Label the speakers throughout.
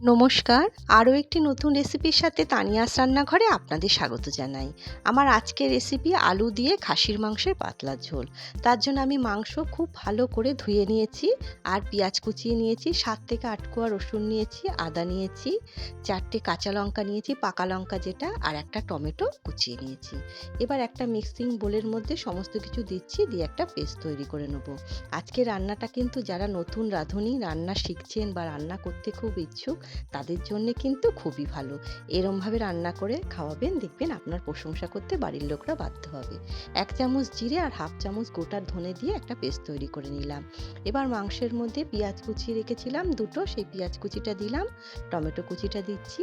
Speaker 1: নমস্কার। আরও একটি নতুন রেসিপির সাথে তানিয়াস রান্নাঘরে আপনাদের স্বাগত জানাই। আমার আজকের রেসিপি আলু দিয়ে খাসির মাংসের পাতলা ঝোল। তার জন্য আমি মাংস খুব ভালো করে ধুয়ে নিয়েছি আর পেঁয়াজ কুচিয়ে নিয়েছি, সাত থেকে আট কোয়া রসুন নিয়েছি, আদা নিয়েছি, চারটে কাঁচা লঙ্কা নিয়েছি, পাকা লঙ্কা যেটা, আর একটা টমেটো কুচিয়ে নিয়েছি। এবার একটা মিক্সিং বোলের মধ্যে সমস্ত কিছু দিচ্ছি, দিয়ে একটা পেস্ট তৈরি করে নেব। আজকে রান্নাটা কিন্তু যারা নতুন রাঁধুনি, রান্না শিখছেন বা রান্না করতে খুব ইচ্ছুক তাদের জন্য কিন্তু খুবই ভালো। এরমভাবে রান্না করে খাওয়াবেন, দেখবেন আপনার প্রশংসা করতে বাড়ির লোকরা বাধ্য হবে। এক চামচ জিরে আর হাফ চামচ গোটা ধনে দিয়ে একটা পেস্ট তৈরি করে নিলাম। এবার মাংসের মধ্যে পেঁয়াজ কুচি রেখেছিলাম দুটো, সেই পেঁয়াজ কুচিটা দিলাম, টমেটো কুচিটা দিচ্ছি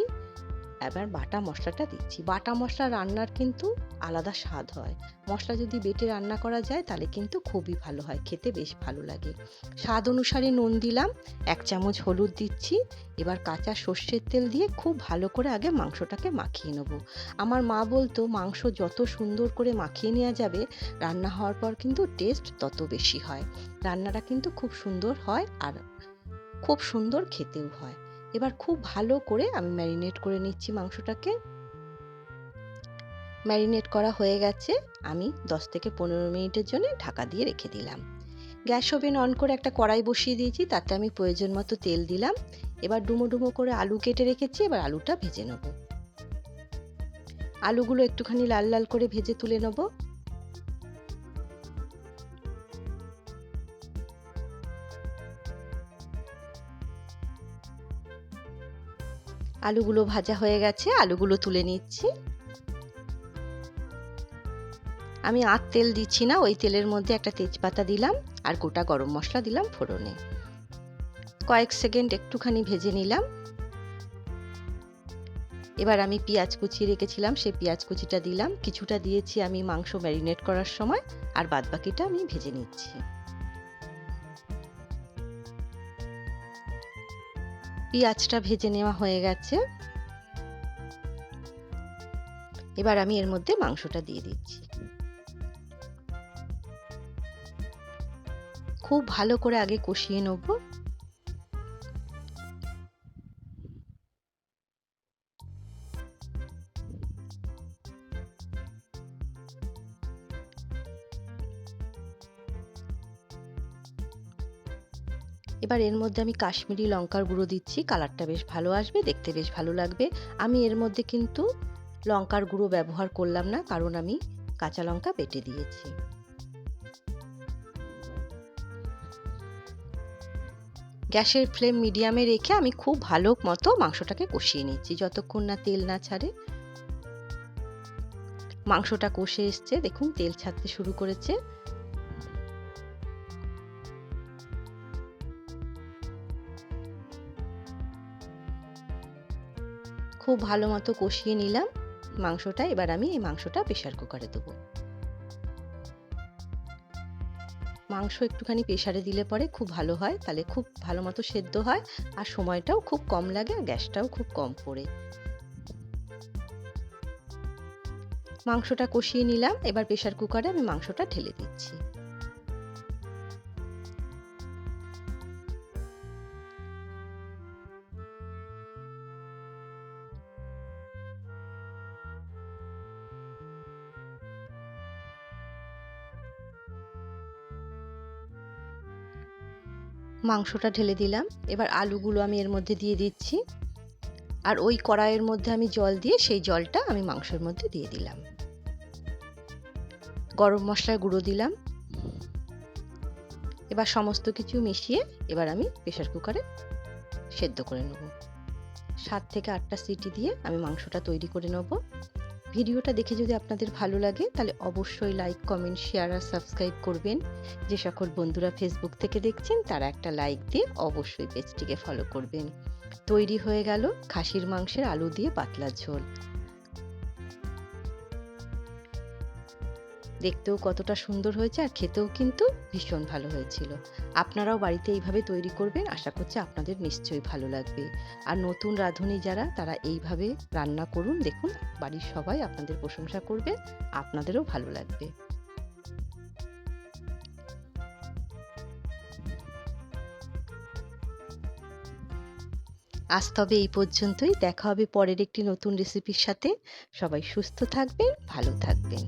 Speaker 1: এবার বাটা মশলাটা দিচ্ছি। বাটা মশলা রান্নার কিন্তু আলাদা স্বাদ হয়। মশলা যদি বেটে রান্না করা যায়, তাহলে কিন্তু খুবই ভালো হয়, খেতে বেশ ভালো লাগে। স্বাদ অনুসারে নুন দিলাম, এক চামচ হলুদ দিচ্ছি। এবার কাঁচা সর্ষের তেল দিয়ে খুব ভালো করে আগে মাংসটাকে মাখিয়ে নেব। আমার মা বলতো, মাংস যত সুন্দর করে মাখিয়ে নেওয়া যাবে, রান্না হওয়ার পর কিন্তু টেস্ট তত বেশি হয়। রান্নাটা কিন্তু খুব সুন্দর হয় আর খুব সুন্দর খেতেও হয়। এবার খুব ভালো করে আমি ম্যারিনেট করে নিচ্ছি মাংসটাকে। ম্যারিনেট করা হয়ে গেছে, আমি দশ থেকে পনেরো মিনিটের জন্য ঢাকা দিয়ে রেখে দিলাম। গ্যাস ওভেন অন করে একটা কড়াই বসিয়ে দিয়েছি, তাতে আমি প্রয়োজন মতো তেল দিলাম। এবার ডুমো ডুমো করে আলু কেটে রেখেছি, এবার আলুটা ভেজে নেব। আলুগুলো একটুখানি লাল লাল করে ভেজে তুলে নেব। আলুগুলো ভাজা হয়ে গেছে, আলুগুলো তুলে নিচ্ছি। আমি আর তেল দিচ্ছি না, ওই তেলের মধ্যে একটা তেজপাতা দিলাম আর গোটা গরম মশলা দিলাম ফোড়নে। কয়েক সেকেন্ড একটুখানি ভেজে নিলাম। এবার আমি পেঁয়াজ কুচি রেখেছিলাম, সেই পেঁয়াজ কুচিটা দিলাম। কিছুটা দিয়েছি আমি মাংস ম্যারিনেট করার সময় আর বাদবাকিটা আমি ভেজে নিচ্ছি। পেঁয়াজটা ভেজে নেওয়া হয়ে গেছে। এবার আমি এর মধ্যে মাংসটা দিয়ে দিচ্ছি। খুব ভালো করে আগে কষিয়ে নেব। এবার এর মধ্যে আমি কাশ্মীরি লঙ্কার গুঁড়ো দিচ্ছি, কালারটা বেশ ভালো আসবে, দেখতে বেশ ভালো লাগবে। আমি এর মধ্যে কিন্তু লঙ্কার গুঁড়ো ব্যবহার করলাম না, কারণ আমি কাঁচা লঙ্কা বেটে দিয়েছি। গ্যাসের ফ্লেম মিডিয়ামে রেখে আমি খুব ভালো মতো মাংসটাকে কষিয়ে নিচ্ছি, যতক্ষণ না তেল না ছাড়ে। মাংসটা কষে এসছে, দেখুন তেল ছাড়তে শুরু করেছে। খুব ভালো মতো কষিয়ে নিলাম। মাংসটা এবার আমি এই মাংসটা প্রেশার কুকারে দেবো। মাংস একটুখানি প্রেশারে দিলে পরে খুব ভালো হয়, তাহলে খুব ভালো মতো সেদ্ধ হয় আর সময়টাও খুব কম লাগে আর গ্যাসটাও খুব কম পড়ে। মাংসটা কষিয়ে নিলাম, এবার প্রেশার কুকারে আমি মাংসটা ঢেলে দিচ্ছি। মাংসটা ঢেলে দিলাম। এবার আলুগুলো আমি এর মধ্যে দিয়ে দিচ্ছি। আর ওই কড়াইয়ের মধ্যে আমি জল দিয়ে সেই জলটা আমি মাংসের মধ্যে দিয়ে দিলাম। গরম মশলার গুঁড়ো দিলাম। এবার সমস্ত কিছু মিশিয়ে এবার আমি প্রেশার কুকারে সেদ্ধ করে নেব। সাত থেকে আটটা সিটি দিয়ে আমি মাংসটা তৈরি করে নেব। ভিডিওটা দেখে যদি আপনাদের ভালো লাগে, তাহলে অবশ্যই লাইক কমেন্ট শেয়ার আর সাবস্ক্রাইব করবেন। যে সকল বন্ধুরা ফেসবুক থেকে দেখছেন, তারা একটা লাইক দিয়ে অবশ্যই পেজটিকে ফলো করবেন। তৈরি হয়ে গেল খাসির মাংসের আলু দিয়ে পাতলা ঝোল। দেখতেও কতটা সুন্দর হয়েছে আর খেতেও কিন্তু ভীষণ ভালো হয়েছিল। আপনারাও বাড়িতে এইভাবে তৈরি করবেন, আশা করছি আপনাদের নিশ্চয়ই ভালো লাগবে। আর নতুন রাঁধুনি যারা, তারা এইভাবে রান্না করুন, দেখুন বাড়ির সবাই আপনাদের প্রশংসা করবে, আপনাদেরও ভালো লাগবে। আজ তবে এই পর্যন্তই, দেখা হবে পরের একটি নতুন রেসিপির সাথে। সবাই সুস্থ থাকবেন, ভালো থাকবেন।